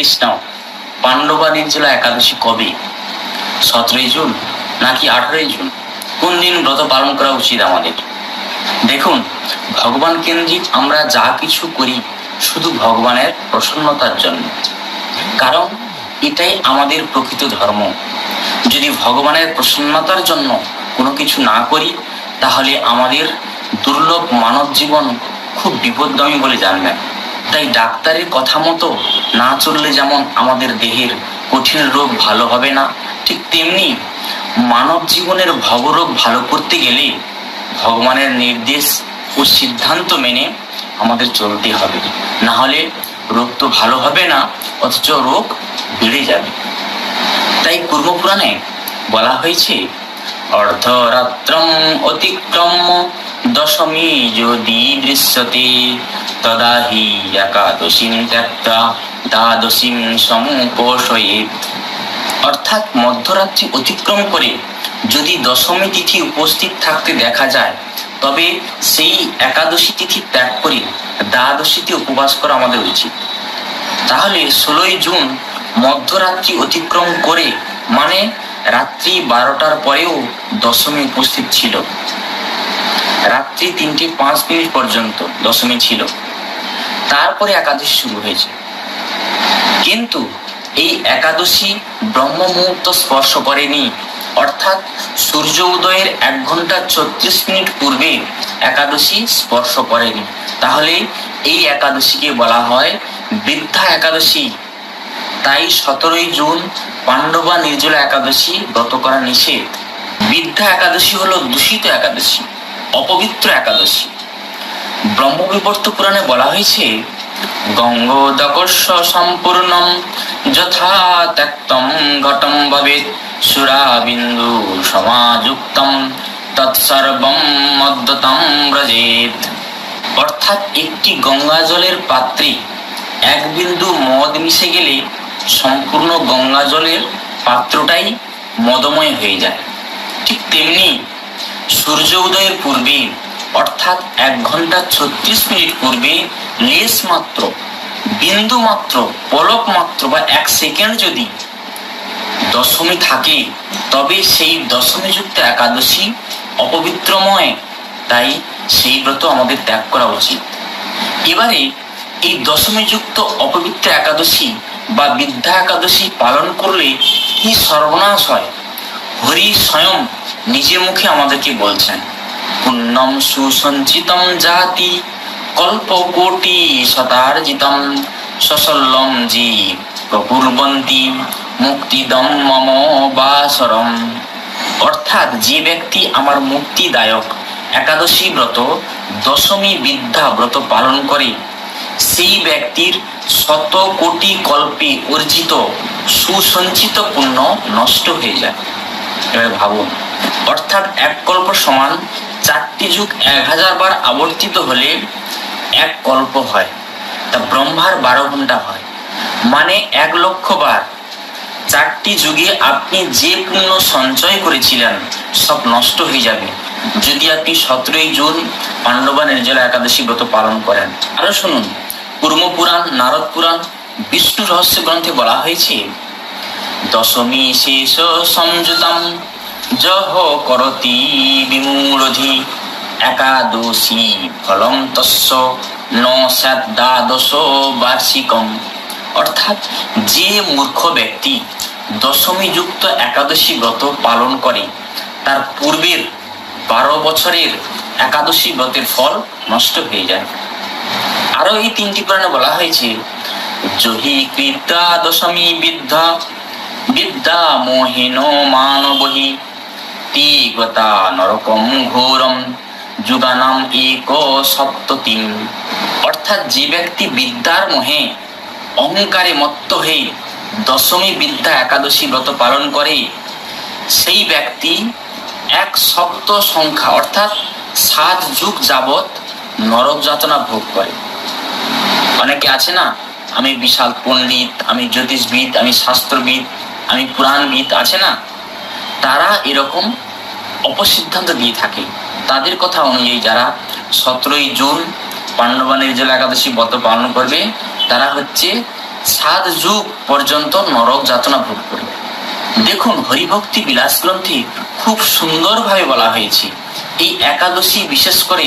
কৃষ্ণ পাণ্ডবা নির্জলা একাদশী কবে? সতেরোই জুন নাকি আঠারোই জুন? কোন দিন ব্রত পালন করা উচিত আমাদের? দেখুন, ভগবান কেন্দ্রিক আমরা যা কিছু করি শুধু ভগবানের প্রসন্নতার জন্য। কারণ এটাই আমাদের প্রকৃত ধর্ম। যদি ভগবানের প্রসন্নতার জন্য কোনো কিছু না করি, তাহলে আমাদের দুর্লভ মানব জীবন খুব বিপদগামী বলে জানবেন। তাই ডাক্তারের কথা মতো না চললে যেমন আমাদের দেহের কঠিন রোগ ভালো হবে না, ঠিক তেমনি মানব জীবনের ভবরোগ ভালো করতে গেলে ভগবানের নির্দেশ ও সিদ্ধান্ত মেনে আমাদের চলতে হবে। না হলে রোগ তো ভালো হবে না, অথচ রোগ বেড়ে যাবে। তাই পূর্বপুরাণে বলা হয়েছে, অর্ধরাত্রম অতিক্রম দশমী যদি দৃশ্যতে তদা হি একাদশীম ত্যাক্তা দ্বাদশীম সমুপোষয়েত অর্থাৎ মধ্যরাত্রি অতিক্রম করে যদি দশমী তিথি উপস্থিত থাকতে দেখা যায়, তবে সেই একাদশী তিথি ত্যাগ করে দ্বাদশীতে উপবাস করা আমাদের উচিত। তাহলে ষোলোই জুন মধ্যরাত্রি অতিক্রম করে মানে রাত্রি বারোটার পরেও দশমী উপস্থিত ছিল। রাত্রি তিনটে পাঁচ মিনিট পর্যন্ত দশমী ছিল। তারপরে একাদশী শুরু হয়েছে। কিন্তু এই একাদশী ব্রহ্ম মুহূর্ত স্পর্শ করেনি। অর্থাৎ সূর্য উদয়ের এক ঘণ্টা ছত্রিশ মিনিট পূর্বে একাদশী স্পর্শ করেনি। তাহলে এই একাদশীকে বলা হয় বৃদ্ধা একাদশী। তাই সতেরোই জুন পাণ্ডবা নির্জলা একাদশী ব্রত করা নিষেধ। বৃদ্ধা একাদশী হলো দূষিত একাদশী, অপবিত্র একাদশী। ব্রহ্মবিবর্ত পুরাণে বলা হয়েছে, গঙ্গোদকর্ষ সম্পূর্ণম যথা ত্যক্তম ঘটম ভবেত সুরা বিন্দু সমাযুক্তম তৎসর্বম মদ্যতম ব্রজেত অর্থাৎ একটি গঙ্গা জলের পাত্রে এক বিন্দু মদ মিশে গেলে সম্পূর্ণ গঙ্গা জলের পাত্রটাই মদময় হয়ে যায়। ঠিক তেমনি সূর্য উদয়ের পূর্বে অর্থাৎ এক ঘণ্টা ছত্রিশ মিনিট পূর্বে লেস মাত্র, বিন্দু মাত্র, পলক মাত্র বা এক সেকেন্ড যদি দশমী থাকে, তবে সেই দশমী যুক্ত একাদশী অপবিত্রময়। তাই সেই ব্রত আমাদের ত্যাগ করা উচিত। এবারে এই দশমী যুক্ত অপবিত্র একাদশী বা বিদ্যা একাদশী পালন করলে কি সর্বনাশ হয়? হরি স্বয়ং নিজে মুখে আমাদেরকে বলছেন। পুণ্যম সুসঞ্চিতম জাতি কল্প কোটি শতার্জিতম সসল্লম জীব প্রকুর্বন্তী মুক্তিদম মম বাসরম অর্থাৎ যে ব্যক্তি আমার মুক্তিদায়ক একাদশী ব্রত, দশমী বিদ্যা ব্রত পালন করে, সেই ব্যক্তির শত কোটি কল্পে অর্জিত সুসঞ্চিত পুণ্য নষ্ট হয়ে যায়। এবার ভাবুন, অর্থাৎ এক কল্প সমান চারটি যুগ এক হাজার বার আবর্তিত হলে এক কল্প হয়। তা ব্রহ্মার বারো ঘণ্টা হয়। মানে এক লক্ষ বার। চারটি যুগে আপনি যে পুণ্য সঞ্চয় করেছিলেন, সব নষ্ট হয়ে যাবে। যদি আপনি সতেরোই জুন পাণ্ডবা নির্জলা একাদশী ব্রত পালন করেন। আরও শুনুন। কুর্ম পুরাণ, নারদ পুরাণ, বিষ্ণু রহস্য গ্রন্থে বলা হয়েছে, দশমী শেষ সংযুতম জহ করতি বিমূঢ়ধি একাদশী ফলম তস্য ন দ্বাদশ বার্ষিকম অর্থাৎ যে মূর্খ ব্যক্তি দশমী যুক্ত একাদশী ব্রত পালন করে, তার পূর্বের বারো বছরের একাদশী ব্রতের ফল নষ্ট হয়ে যায়। আরও এই তিনটি পুরাণে বলা হয়েছে, জহি কৃতা দশমী বিদ্যা বিদ্যা মোহিন মানবহি তিগতা নরকম ঘোরম যুগানাম এক সপ্ততিম। অর্থাৎ যে ব্যক্তি বিদ্যার মোহে অহংকারে মত্ত হয়ে দশমী বিদ্যা একাদশী ব্রত পালন করে, সেই ব্যক্তি এক সপ্ত সংখ্যা অর্থাৎ সাত যুগ যাবত নরক যাতনা ভোগ করে। অনেকে আছে না, আমি বিশাল পণ্ডিত, আমি জ্যোতিষবিদ, আমি শাস্ত্রবিদ, আমি পুরাণবিদ, আছে না? তারা এরকম অপসিদ্ধান্ত দিয়ে থাকে। তাদের কথা অনুযায়ী যারা সতেরোই জুন পাণ্ডবা নির্জলা একাদশী ব্রত পালন করবে, তারা হচ্ছে সাত যুগ পর্যন্ত নরক যাতনা ভোগ করবে। দেখুন, হরিভক্তি বিলাস গ্রন্থে খুব সুন্দরভাবে বলা হয়েছে, এই একাদশী বিশেষ করে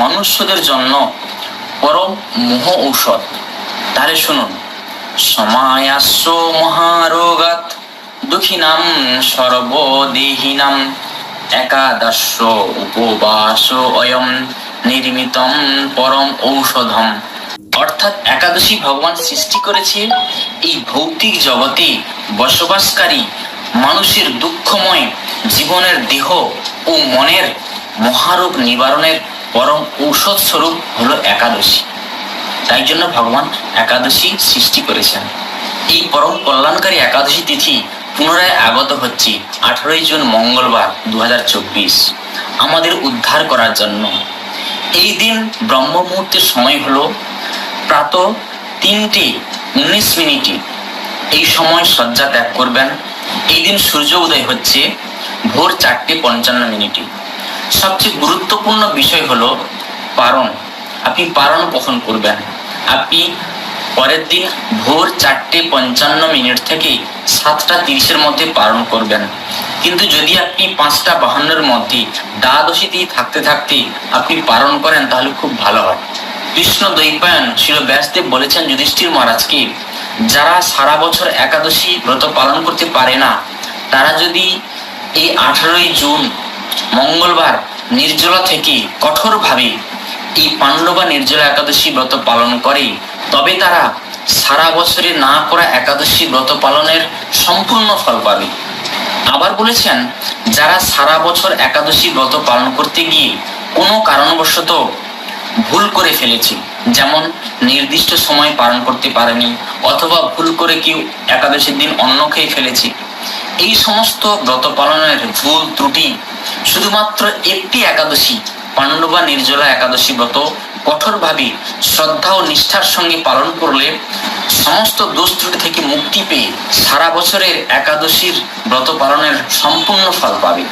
মনুষ্যদের জন্য পরম মোহ ঔষধ। তাহলে শুনুন, সমায়াস্য মহারোগাত দুঃখিনাম সর্বদেহিনাম একাদশ উপবাস অয়ম, নির্মিতম পরম ঔষধম। অর্থাৎ একাদশী ভগবান সৃষ্টি করেছে এই ভৌতিক জগতে বসবাসকারী মানুষের দুঃখময় জীবনের দেহ ও মনের মহারোগ নিবারণের পরম ঔষধ স্বরূপ হলো একাদশী। তাই জন্য ভগবান একাদশী সৃষ্টি করেছেন। এই পরম কল্যাণকারী একাদশী তিথি পুনরায় আগত হচ্ছে আঠারোই জুন মঙ্গলবার দু হাজার চব্বিশ। আমাদের উদ্ধার করার জন্য। এই দিন ব্রহ্ম মুহূর্তের সময় হলো প্রাত তিনটে উনিশ মিনিটে। এই সময় শয্যা ত্যাগ করবেন। এই দিন সূর্য উদয় হচ্ছে ভোর চারটে পঞ্চান্ন মিনিটে। সবচেয়ে গুরুত্বপূর্ণ বিষয় হলো পারণ। আপনি পারণ কখন করবেন। আপনি পরের দিন ভোর চারটে পঞ্চান্ন মিনিট থেকে সাতটা তিরিশের মধ্যে পালন করবেন। কিন্তু যদি আপনি পাঁচটা বাহান্নর মধ্যে দ্বাদশীতেই থাকতে থাকতে আপনি পালন করেন, তাহলে খুব ভালো হয়। কৃষ্ণ দৈপায়ন শিল ব্যাসদেব বলেছেন যুধিষ্ঠির মহারাজকে, যারা সারা বছর একাদশী ব্রত পালন করতে পারে না, তারা যদি এই আঠারোই জুন মঙ্গলবার নির্জলা থেকে কঠোরভাবে এই পাণ্ডবা নির্জলা একাদশী ব্রত পালন করে তবে তারা সারা বছরে না করা একাদশী ব্রত পালনের সম্পূর্ণ ফল পাবে। আবার বলেছেন, যারা সারা বছর একাদশী ব্রত পালন করতে গিয়ে কোনো কারণবশত ভুল করে ফেলেছে, যেমন নির্দিষ্ট সময় পালন করতে পারেনি অথবা ভুল করে কেউ একাদশীর দিন অন্ন খেয়ে ফেলেছে, এই সমস্ত ব্রত পালনের ভুল ত্রুটি শুধুমাত্র একটি একাদশী পাণ্ডবা নির্জলা একাদশী ব্রত কঠোরভাবে শ্রদ্ধা ও নিষ্ঠার সঙ্গে পালন করলে সমস্ত দোষ ত্রুটি থেকে মুক্তি পেয়ে সারা বছরের একাদশীর ব্রত পালনের সম্পূর্ণ ফল পাবে।